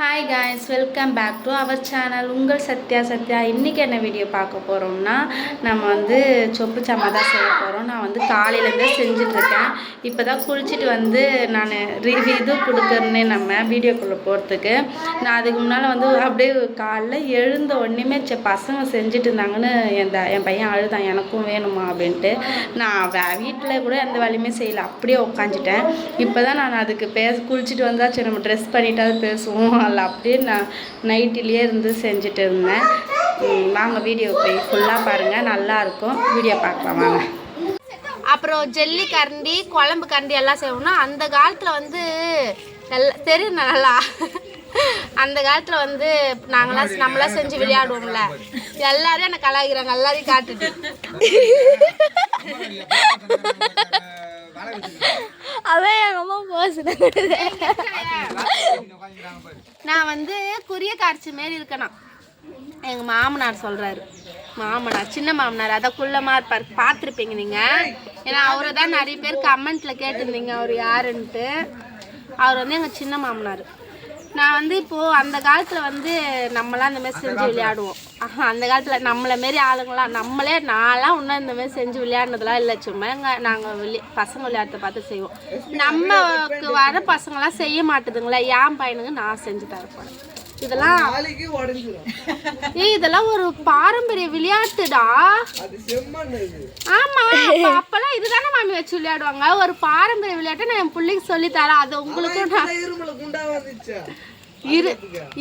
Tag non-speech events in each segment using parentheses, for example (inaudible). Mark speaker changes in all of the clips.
Speaker 1: Hi guys welcome back to our channel உங்கள் சத்யா சத்யா. இன்றைக்கி என்ன வீடியோ பார்க்க போகிறோம்னா நம்ம வந்து சொப்பு சாமா தான் செய்ய போகிறோம் நான் வந்து காலையிலேருந்தே செஞ்சிட்ருக்கேன். இப்போ தான் குளிச்சுட்டு வந்து நான் ரிவ்யூ இது கொடுக்குறேனே நம்ம வீடியோக்குள்ளே போகிறதுக்கு நான் அதுக்கு முன்னால் வந்து அப்படியே காலைல எழுந்த உடனேமே சே பசங்க செஞ்சுட்டு இருந்தாங்கன்னு என் த- என் பையன் அழுதான். எனக்கும் வேணுமா? அப்படின்ட்டு. நான் வீட்டில் கூட எந்த வேலையுமே செய்யலை. அப்படியே உட்காந்துட்டேன் இப்போ தான் நான் அதுக்கு பேச குளிச்சுட்டு வந்தால் சரி நம்ம ட்ரெஸ் பண்ணிட்டாவது பேசுவோம். அதில் அப்படியே நான் நைட்டிலேயே இருந்து செஞ்சுட்டு இருந்தேன். வாங்க வீடியோ போய் ஃபுல்லாக பாருங்கள் நல்லாயிருக்கும் வீடியோ பார்க்கலாம் வாங்க.
Speaker 2: அப்புறம் ஜெல்லி கரண்டி குழம்பு கரண்டி எல்லாம் செய்வோம்னா அந்த காலத்தில் வந்து நல்லா தெரியும் நல்லா. அந்த காலத்தில் வந்து நாங்களாம் நம்மளாம் செஞ்சு விளையாடுவோம்ல. எல்லாரும் என்னை கலாய்க்கிறாங்க? எல்லாரையும் காட்டுட்டு அதான் எங்கள் அம்மா போசுது நான் வந்து குறிய காட்சி மாரி இருக்கணும் எங்கள் மாமனார் சொல்கிறாரு மாமனார் சின்ன மாமனார் அதான் குள்ளமாக இருப்பார் பார்த்துருப்பீங்க நீங்கள் ஏன்னா அவரை தான் நிறைய பேர் கமெண்ட்டில் கேட்டிருந்தீங்க அவர் யாருன்ட்டு. அவர் வந்து எங்கள் சின்ன மாமனார். நான் வந்து இப்போது அந்த காலத்தில் வந்து நம்மளாம் இந்த மாதிரி செஞ்சு விளையாடுவோம். ஆஹா, அந்த காலத்தில் நம்மளை மாரி ஆளுங்களாம் நம்மளே நான்லாம் இன்னும் இந்த மாதிரி செஞ்சு விளையாடுனதுலாம் இல்லை. சும்மா எங்கள் நாங்கள் வெளியே பசங்க விளையாட்டை பார்த்து செய்வோம். நமக்கு வர பசங்களாம் செய்ய மாட்டுதுங்களே என் பையனுங்க நான் செஞ்சு தரப்போறேன். இதெல்லாம் ஏய் இதெல்லாம் ஒரு பாரம்பரிய விளையாட்டுடா. ஆமா அப்ப- அப்பெல்லாம் இதுதானே மாமி வச்சு விளையாடுவாங்க. ஒரு பாரம்பரிய விளையாட்டை நான் என் பிள்ளைக்கு சொல்லி தரேன். அது உங்களுக்கும் இரு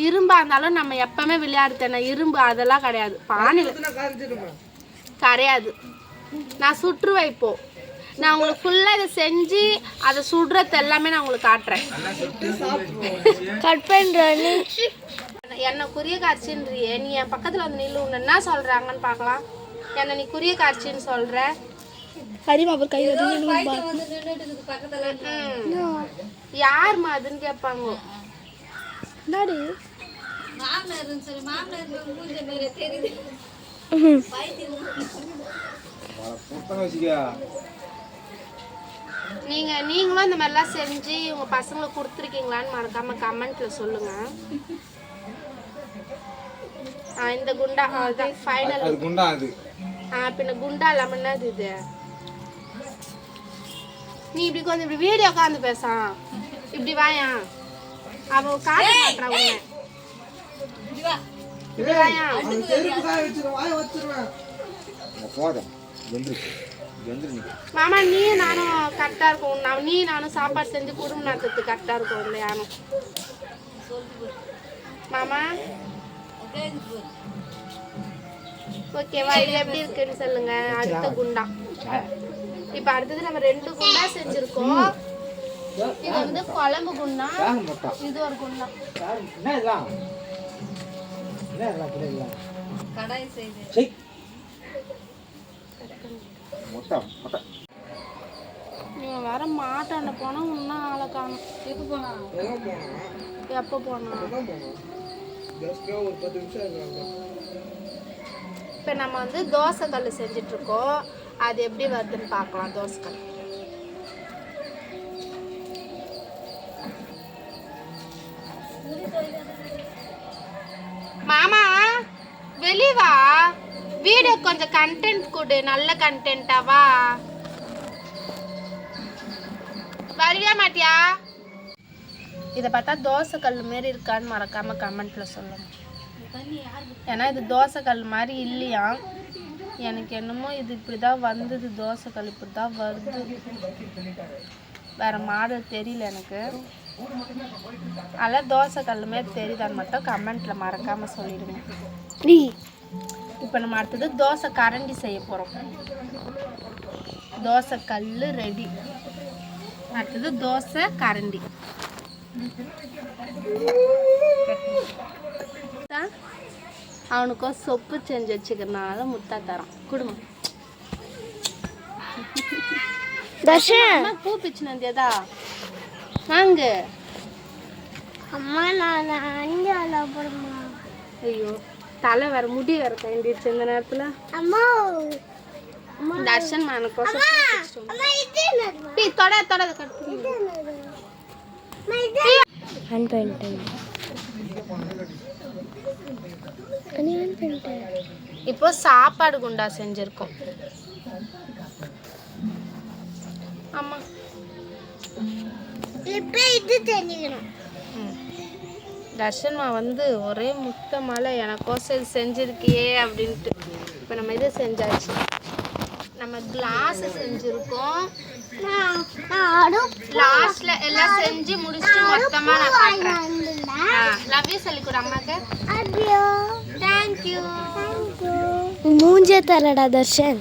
Speaker 2: இரும்பா இருந்தாலும் நம்ம எப்பவுமே விளையாடுத்தேன் இரும்பு அதெல்லாம் கிடையாது.
Speaker 3: காஞ்சிருமா
Speaker 2: கிடையாது. நான் சுற்றுவேன் இப்போ. நான் உங்களுக்கு ஃபுல்லாக இதை செஞ்சு அதை சுடுறது எல்லாமே நான் உங்களுக்கு காட்டுறேன். கட் பண்ணுறேன் என்னை குறிய காட்சின்றியே நீ என் பக்கத்தில் வந்து நில்லு. உன்னை என்ன சொல்கிறாங்கன்னு பார்க்கலாம். என்னை நீ குறிய காட்சின்னு சொல்கிற யார்மா அதுன்னு கேட்பாங்க. நீங்க நீங்களும் இந்த மாதிரிலாம் செஞ்சு உங்க பசங்களுக்கு கொடுத்துருக்கீங்களான்னு மறக்காம கமெண்ட்ல சொல்லுங்க. ஆ, இந்த குண்டா அதுதான் ஃபைனல்
Speaker 3: அது குண்டா அது.
Speaker 2: ஆ பின்ன குண்டா இல்லாம என்னது இது. நீ இப்படி கொஞ்சம் இப்படி வீடியோ உட்காந்து பேசான் இப்படி வாயா அவ காட்ட மாட்டா உன்னை. இப்படி வாயா
Speaker 3: அந்த செருப்பு காய வச்சிருவேன் வாய வச்சிருவேன்.
Speaker 4: போதும். வெந்துரு வெந்துரு நீ.
Speaker 2: மாமா நீ நானும் கரெக்டாக இருக்கும். நான் நீ நானும் சாப்பாடு செஞ்சு குடும்ப நடத்துறதுக்கு கரெக்டாக இருக்கும் இல்லை யாரும்? மாமா? ஓகேவா இது எப்படி இருக்குன்னு சொல்லுங்க. அடுத்த குண்டா. இப்போ அடுத்தது நம்ம ரெண்டு குண்டா செஞ்சிருக்கோம். இது வந்து குழம்பு குண்டா. இது ஒரு குண்டா.
Speaker 4: என்ன இதெல்லாம் என்ன இதெல்லாம் பிள்ளைங்களா சரி மொட்டை மொட்டை
Speaker 2: அவன் வர மாட்டாண்ட போனா இன்னும் ஆளை காணும். எப்போ
Speaker 3: போனான்
Speaker 2: எப்போ இப்போ நம்ம வந்து தோசை கல் செஞ்சுட்டு இருக்கோம் அது எப்படி வருதுன்னு பார்க்கலாம். தோசை கல் மாமா வெளிவா வீடு வீடியோ கொஞ்சம் கண்டென்ட் கொடு. நல்ல கண்டென்ட்டாவா வருவியா மாட்டியா? இதை பார்த்தா தோசை கல் மாரி இருக்கான்னு மறக்காம கமெண்ட்ல சொல்லுங்க. ஏன்னா இது தோசை கல் மாதிரி இல்லையா? எனக்கு என்னமோ இது இப்படி தான் வந்தது தோசை கல் இப்படி தான் வருது. வேற மாடல் தெரியல எனக்கு. அதெல்லாம் தோசை கல் மாரி தெரியுதான்னு மட்டும் கமெண்ட்ல மறக்காம சொல்லிடுங்க. இப்போ நம்ம அடுத்தது தோசை கரண்டி செய்ய போகிறோம் தோசை கல் ரெடி அடுத்தது தோசை கரண்டி. அவனுக்கும் சொப்பு செஞ்சு வச்சுக்கிறனால முத்தா தரான். குடும்பம். பூ பிச்சுன்னு வந்தியதா? வாங்க.
Speaker 5: அம்மா நான் அஞ்சால போடுமா
Speaker 2: ஐயோ தலை வேற முடி வேற கைண்டிடுச்சு இந்த நேரத்துல.
Speaker 5: அம்மா
Speaker 2: தொட கட்டு
Speaker 5: அம்மா இது
Speaker 2: ஆன் பண்ணிட்டேன் இப்போ சாப்பாடு குண்டா செஞ்சுருக்கோம் ஆமா
Speaker 5: இப்போ இது தெரிஞ்சுக்கணும்
Speaker 2: ம். தர்ஷன்மா வந்து ஒரே முத்த மலை எனக்கோசம் செஞ்சிருக்கியே அப்படின்ட்டு இப்போ நம்ம இது செஞ்சாச்சு நம்ம கிளாஸ் செஞ்சுருக்கோம்.
Speaker 5: நான் நான் அடுப்பு
Speaker 2: லாஸ்ட்ல எல்லாம் செஞ்சு முடிச்சுட்டு மொத்தமா நான்
Speaker 5: வாங்கினேன்
Speaker 2: லவ் யூ சொல்லி கொடு அம்மாக்கு. தேங்க்யூ
Speaker 5: மூஞ்சே தரடா தர்ஷன்.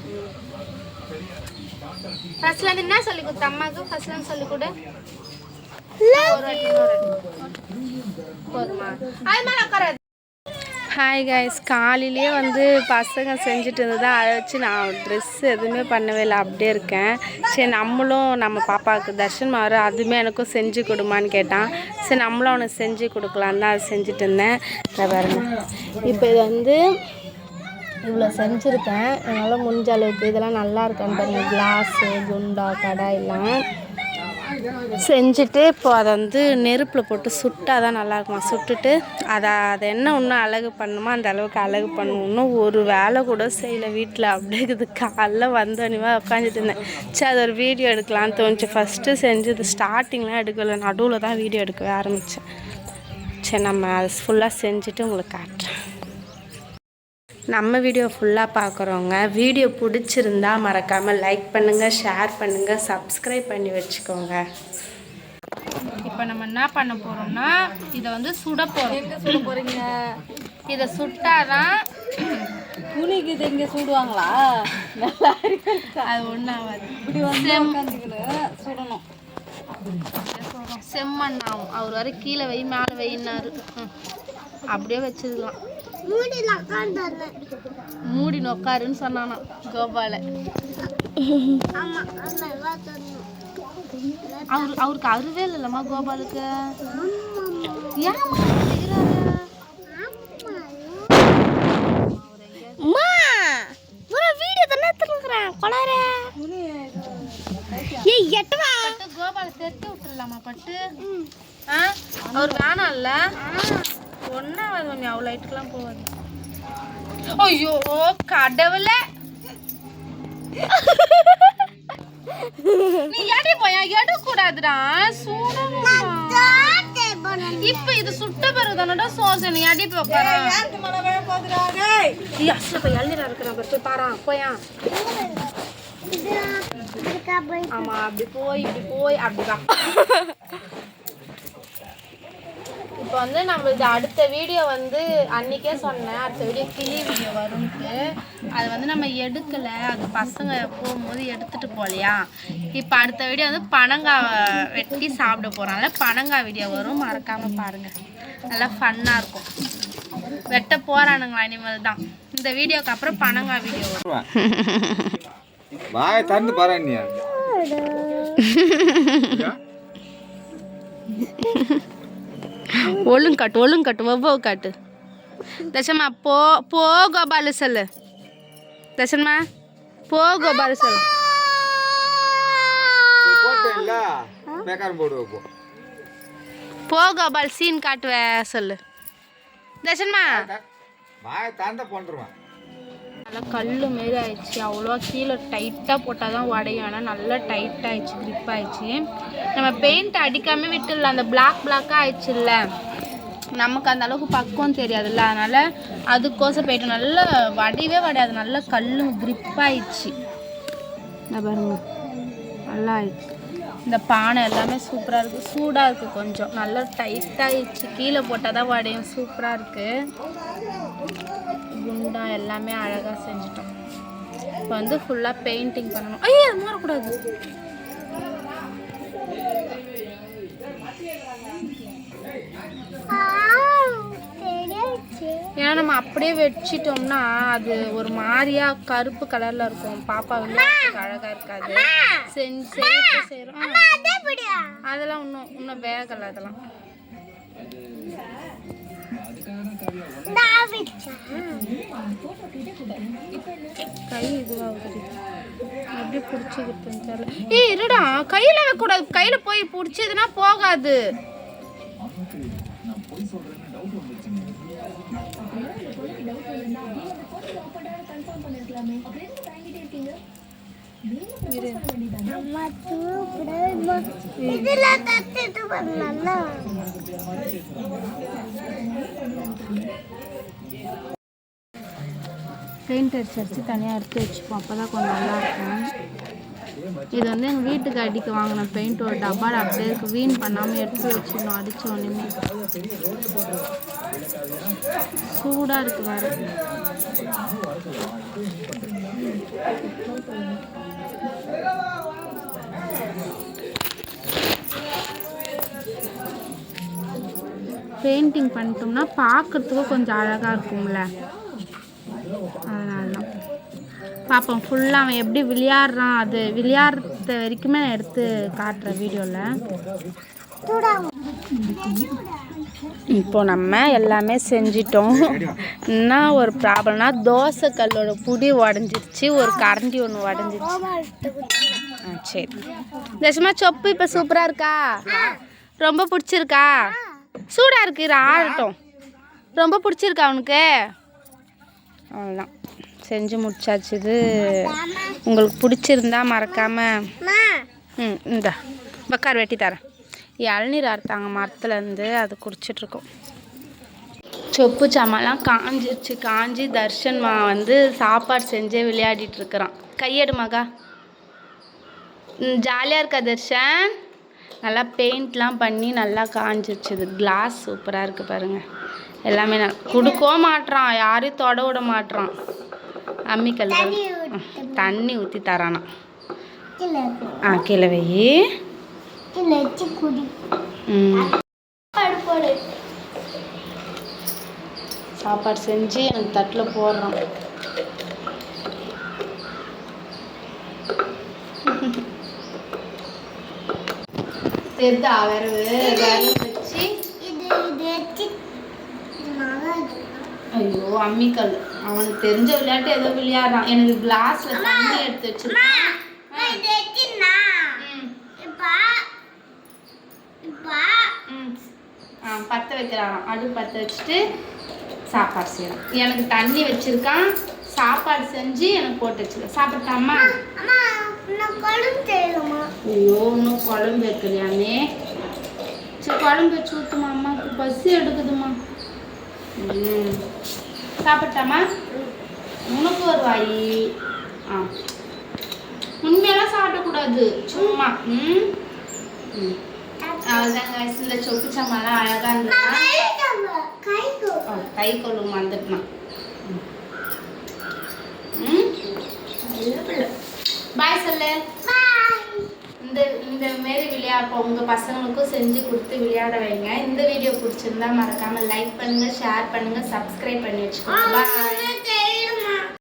Speaker 2: ஃபர்ஸ்ட்ல என்ன சொல்லி கொடுத்த அம்மாக்கு? ஃபர்ஸ்ட்ல சொல்லி கொடு. போதுமா? அது மேல
Speaker 1: ஹாய் கைஸ் காலையிலேயே வந்து பசங்க செஞ்சுட்டு இருந்தது அதை வச்சு நான் ட்ரெஸ் எதுவுமே பண்ணவே இல்லை. அப்படியே இருக்கேன். சரி நம்மளும் நம்ம பாப்பாவுக்கு தர்ஷன் மாறு அதுவுமே எனக்கும் செஞ்சு கொடுமான்னு கேட்டான். சரி நம்மளும் அவனுக்கு செஞ்சு கொடுக்கலான்னு தான் அதை செஞ்சுட்டு இருந்தேன் பாருங்க. இப்போ இது வந்து இவ்வளோ செஞ்சுருக்கேன். அதனால் முடிஞ்ச அளவுக்கு இதெல்லாம் நல்லா இருக்கான்னு பாருங்கள் கிளாஸு குண்டா கடை எல்லாம் செஞ்சுட்டு இப்போ அதை வந்து நெருப்பில் போட்டு சுட்டால் தான் நல்லாயிருக்குமா? சுட்டுட்டு அதை அதை என்ன இன்னும் அழகு பண்ணுமோ? அந்த அளவுக்கு அழகு பண்ணணும்னு ஒரு வேலை கூட செய்யலை வீட்டில் அப்படியே இருக்குது. காலைல வந்தோடனே உட்காந்துட்டு இருந்தேன். சரி அது ஒரு வீடியோ எடுக்கலான்னு தோணுச்சு. ஃபஸ்ட்டு செஞ்சது ஸ்டார்டிங்லாம் எடுக்கலை. நடுவில் தான் வீடியோ எடுக்கவே ஆரம்பித்தேன் சரி நம்ம அது ஃபுல்லாக செஞ்சுட்டு உங்களுக்கு காட்டுறேன். நம்ம வீடியோ ஃபுல்லாக பார்க்குறோங்க வீடியோ பிடிச்சிருந்தா மறக்காமல் லைக் பண்ணுங்கள் ஷேர் பண்ணுங்கள் சப்ஸ்கிரைப் பண்ணி வச்சுக்கோங்க.
Speaker 2: இப்போ நம்ம என்ன பண்ண போறோம்னா இதை வந்து சுட போறோம். எங்க சுட போறீங்க? இதை சுட்டாதான்
Speaker 6: துணிக்கு இது இங்கே சுடுவாங்களா?
Speaker 2: அது ஒன்றாவது
Speaker 6: இப்படி வந்து சுடணும்.
Speaker 2: செம்மண் ஆகும் அவர் வரை கீழே வை மேலே வைன்னாரு. அப்படியே வச்சிருக்கலாம். மூடி நொக்காருன்னு சொன்னானா கோபால. அவரு அவருக்கு அருவே இல்லைல்லம்மா கோபாலுக்கு? கோபால தெத்தி விட்டுடலாமா பட்டு? ஆ? அவர் வேணாம்ல? ஒன்றாவது மம்மி அவ்வளோ லைட்டுக்கெல்லாம் போவாது ஐயோ கடவுளே. நீ எடி போயா? எடு கூடாதுடா இப்ப இது சுட்ட பிறகு தானடா சோசை நீ அடி போய் போய் எழுதிடா போய் பாரா போயா. ஆமா அப்படி போய் இப்படி போய் அப்படி வா (laughs) இப்போ வந்து நம்மளது அடுத்த வீடியோ வந்து அன்னைக்கே சொன்னேன். அடுத்த வீடியோ கிளி வீடியோ வரும்ட்டு. அது வந்து நம்ம எடுக்கலை. அது பசங்க போகும்போது எடுத்துட்டு போகலையா? இப்போ அடுத்த வீடியோ வந்து பனங்காய் வெட்டி சாப்பிட போகிறோம்ல பனங்காய் வீடியோ வரும். மறக்காம பாருங்க. நல்லா ஃபன்னாக இருக்கும். வெட்ட போகிறானுங்களா இனிமேல் தான். இந்த வீடியோக்கு அப்புறம் பனங்காய் வீடியோ வரும். (laughs)
Speaker 4: வாயை திறந்து பாரு (laughs)
Speaker 2: ஒழுங்கு காட்டு ஒழுங்கு காட்டு ஒவ்வொரு காட்டு. தசமா போ போ கோபாலு சொல்லு. தசமா போ கோபாலு சொல்லு.
Speaker 4: போ.
Speaker 2: கோபால் சீன் காட்டுவ சொல்லு. தசன்மா நல்லா கல் மாரி ஆயிடுச்சு அவ்வளோவா கீழே டைட்டாக போட்டால் தான் உடையும். ஆனால் நல்லா டைட் ஆயிடுச்சு grip ஆயிடுச்சு. நம்ம பெயிண்ட் அடிக்காமல் விட்டுடலாம். அந்த பிளாக் பிளாக்காக ஆயிடுச்சுல்ல. நமக்கு அந்த அளவுக்கு பக்குவம் தெரியாதுல்ல. அதனால் அதுக்கோசம் போயிட்டு நல்லா வடையவே வடையாது. நல்லா கல் grip ஆயிடுச்சு இந்த பாருங்க. நல்லா ஆயிடுச்சு. இந்த பானை எல்லாமே சூப்பராக இருக்குது சூடாக இருக்குது கொஞ்சம். நல்லா டைட்டாகிடுச்சு கீழே போட்டால் தான் வடையும் சூப்பராக இருக்குது குண்டா எல்லாமே அழகாக செஞ்சிட்டோம். இப்போ வந்து ஃபுல்லாக பெயிண்டிங் பண்ணணும். ஐயோ அது மாறக்கூடாது. ஏன்னா நம்ம அப்படியே வச்சிட்டோம்னா அது ஒரு மாதிரியா கருப்பு கலர்ல இருக்கும். பாப்பா வந்து பார்க்கறதுக்கு அழகா இருக்காது. செஞ்சு செய்யறோம் அதெல்லாம் இன்னும் இன்னும் வேகலை அதெல்லாம். கை இதுவாகுது. எப்படி பிடிச்சிக்கிட்டுன்னு தெரியல ஏய் இருடா. கையில் வைக்கக்கூடாது. கையில் போய் பிடிச்சதுன்னா போகாது.
Speaker 1: அம்மா தூக்குடா இதெல்லாம் தத்துட்டு
Speaker 2: பெயிண்ட் அடிச்சு தனியாக எடுத்து வச்சுப்போம். அப்போ தான் கொஞ்சம் நல்லா இருக்கும். இது வந்து எங்கள் வீட்டுக்கு அடிக்க வாங்கின பெயிண்ட் ஒரு டப்பாவில் அப்படியே இருக்கு வீண் பண்ணாமல் எடுத்து வச்சிடணும் அடிச்ச உடனே. சூடாக இருக்கு வேறு பெயிண்டிங் பண்ணிட்டோம்னா பார்க்குறதுக்கும் கொஞ்சம் அழகாக இருக்கும்ல. அதனால தான் பார்ப்போம் ஃபுல்லாக அவன் எப்படி விளையாடுறான் அது விளையாடுற வரைக்குமே நான் எடுத்து காட்டுறேன் வீடியோவில் இப்போ நம்ம எல்லாமே செஞ்சிட்டோம். என்ன ஒரு ப்ராப்ளம்னா தோசை கல்லோட புடி உடஞ்சிருச்சு ஒரு கரண்டி ஒன்று உடஞ்சிருச்சு ஆ சரி. தசமா சொப்பு இப்போ சூப்பராக இருக்கா? ரொம்ப பிடிச்சிருக்கா? சூடாக இருக்கு இது ஆறட்டும். ரொம்ப பிடிச்சிருக்கா அவனுக்கு அவ்வளோதான் செஞ்சு முடிச்சாச்சு இது. உங்களுக்கு பிடிச்சிருந்தா மறக்காமல் ம் இந்த பக்கார் வெட்டி தரேன். இளநீர் அறுத்தாங்க மரத்துலேருந்து அது குடிச்சிட்ருக்கோம் சொப்பு சாமான்லாம் காஞ்சிருச்சு. காஞ்சி தர்ஷன் மா வந்து சாப்பாடு செஞ்சே விளையாடிட்டு இருக்கிறான். கையெடு மகா. ஜாலியாக இருக்கா தர்ஷன்? நல்லா பெயிண்ட்லாம் பண்ணி நல்லா காஞ்சிருச்சு இது. கிளாஸ் சூப்பராக இருக்குது பாருங்கள் எல்லாமே நான் கொடுக்கவும் மாட்றான் யாரையும் தொட விட மாட்றான். அம்மிக்கல் தண்ணி ஊற்றி தரானா. ஆ கீழே வை. சாப்பாடு செஞ்சு எனக்கு தட்டில் போடுறோம் தெரிதா விரவு வச்சு
Speaker 1: இது இது வச்சு நல்லா இருக்கு.
Speaker 2: ஐயோ அம்மிக்கல். அவனுக்கு தெரிஞ்ச விளையாட்டு ஏதோ விளையாடுறான். எனக்கு கிளாஸ்ல தண்ணி எடுத்து வச்சிருக்கான். பற்ற வைக்கிறான். அடுப்பு பற்ற வச்சுட்டு சாப்பாடு செய்யணும் எனக்கு தண்ணி வச்சிருக்கான். சாப்பாடு செஞ்சு எனக்கு போட்டு வச்சிருக்கேன். சாப்பிட்டாமா ஐயோ இன்னும் குழம்பு வைக்கலையாமே. சரி குழம்பு வச்சு ஊற்றுமா அம்மாவுக்கு பசி எடுக்குதுமா. ம். சாப்பிட்டாமா? உனக்கு ஒரு வாய். ஆ. உண்மையெல்லாம் சாப்பிடக்கூடாது. சும்மா. ம்? அவ்வளோதாங்க இந்த சொப்பு சாமான்லாம் அழகாக இருந்ததுன்னா.
Speaker 1: கை
Speaker 2: கொள்ளும் வந்துட்டுனா ம்? பாய் சொல்லு. இந்த இந்த மாரி விளையாட உங்கள் பசங்களுக்கும் செஞ்சு கொடுத்து விளையாட வைங்க. இந்த வீடியோ பிடிச்சிருந்தா மறக்காமல் லைக் பண்ணுங்கள் ஷேர் பண்ணுங்கள் சப்ஸ்கிரைப் பண்ணி வச்சுக்கோங்க.